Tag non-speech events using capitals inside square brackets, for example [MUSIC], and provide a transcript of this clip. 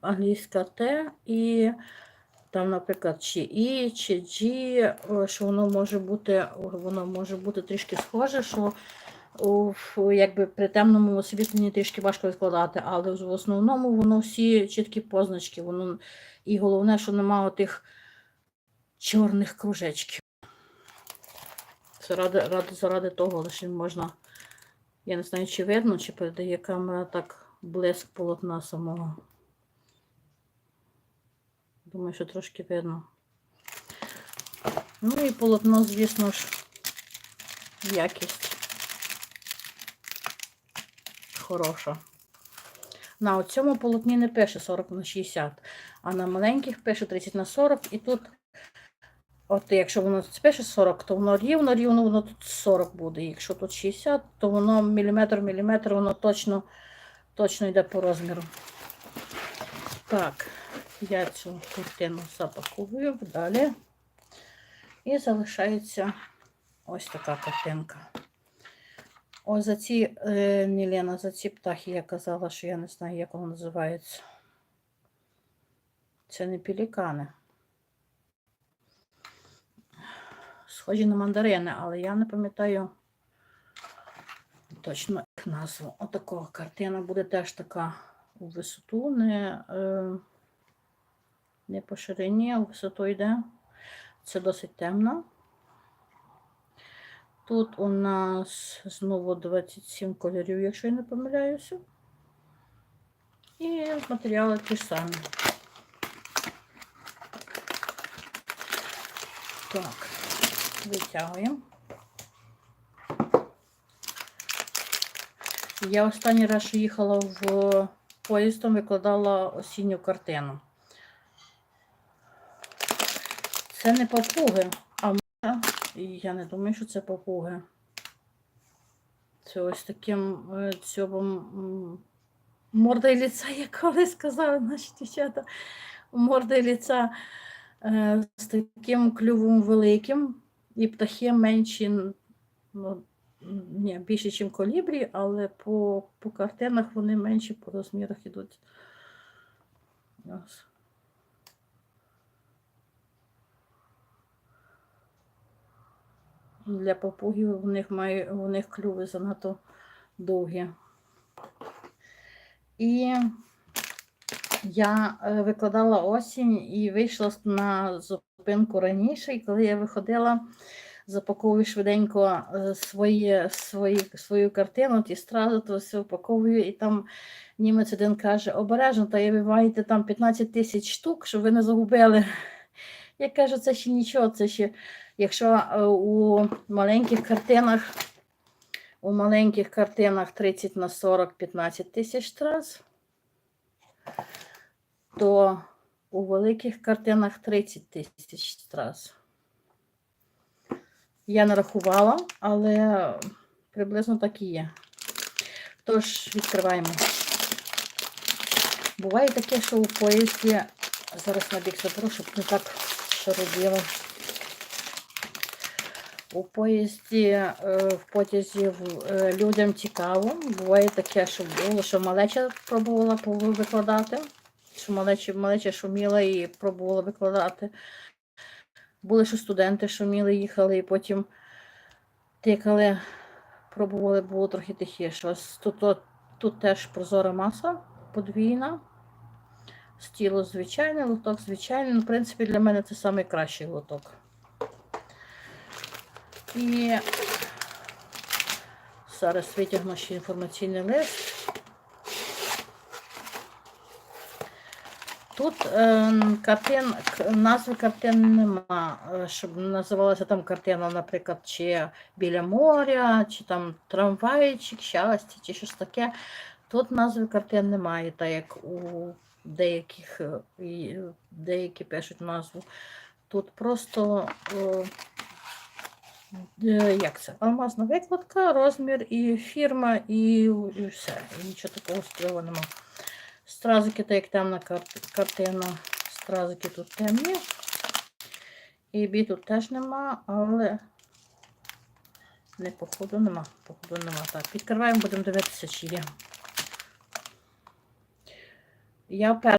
англійська Т і там, наприклад, чи І, чи G, що воно може бути, воно може бути трішки схоже, що якби при темному освітленні трішки важко відкладати, але в основному воно всі чіткі позначки. Воно, і головне, що немає тих чорних кружечків. Заради, ради, заради того лише можна, я не знаю, чи видно, чи передає камера так блиск полотна самого. Думаю, що трошки видно. Ну і полотно, звісно ж, якість хороша. На цьому полотні не пише 40 на 60, а на маленьких пише 30 на 40, і тут, от якщо воно пише 40, то воно рівно, рівно, воно тут 40 буде. Якщо тут 60, то воно міліметр, міліметр, воно точно, точно йде по розміру. Так, я цю картину запаковую далі. І залишається ось така картинка. Ось за ці, е, не Лена, за ці птахи я казала, що я не знаю, як воно називається. Це не пелікани. Схожі на мандарини, але я не пам'ятаю точно їх назву. Отакого картина буде теж така у висоту, не, е, не по ширині, а висоту йде. Це досить темно. Тут у нас знову 27 кольорів, якщо я не помиляюся. І матеріали ті ж самі. Так, витягуємо. Я останній раз їхала в поїздом, викладала осінню картину. Це не папуги, а я не думаю, що це папуги. Це ось таким е, цьобом м, морда ліця, [LAUGHS] як колись сказали наші дівчата. Морда ліця е, з таким клювом великим, і птахи менші, ну, ні, більше, ніж колібрі, але по, по картинах вони менші по розмірах ідуть. Ось. Для папугів у них має, у них клюви занадто довгі. І я е, викладала осінь і вийшла на зупинку раніше, і коли я виходила, запаковую швиденько е, свої, свої, свою картину, ті стразу, то все упаковую, і там німець один каже, обережно, та я виваєте там 15 тисяч штук, щоб ви не загубили. Я кажу, це ще нічого, це ще, якщо е, у маленьких картинах, у маленьких картинах 30 на 40 15 тисяч страз, то у великих картинах 30 тисяч страз. Я не рахувала, але приблизно так і є. Тож, відкриваємо. Буває таке, що у поїзді, зараз на бік не так шароділо. У поїзді, е, в потязі е, людям цікаво. Буває таке, що було, що малеча пробувала викладати, що малеча, малеча шуміла і пробувала викладати. Були, що студенти шуміли, їхали і потім тикали, пробували, було трохи тихіше. Тут, тут теж прозора маса подвійна. Стіло звичайне, лоток звичайний. Ну, в принципі, для мене це найкращий лоток. І зараз витягну ще інформаційний лист. Тут е, картин, назви картин нема, е, щоб називалася там картина, наприклад, чи біля моря, чи там трамвайчик, щастя, чи щось таке. Тут назви картин немає, так як у деяких, е, деякі пишуть назву. Тут просто е, е, як це? Алмазна викладка, розмір і фірма, і, і все. І нічого такого строго нема. Стразики, так як темна картина, стразики тут темні. І бі тут теж нема, але не походу нема. Походу нема. Так, відкриваємо, будемо дивитися, чи є. Я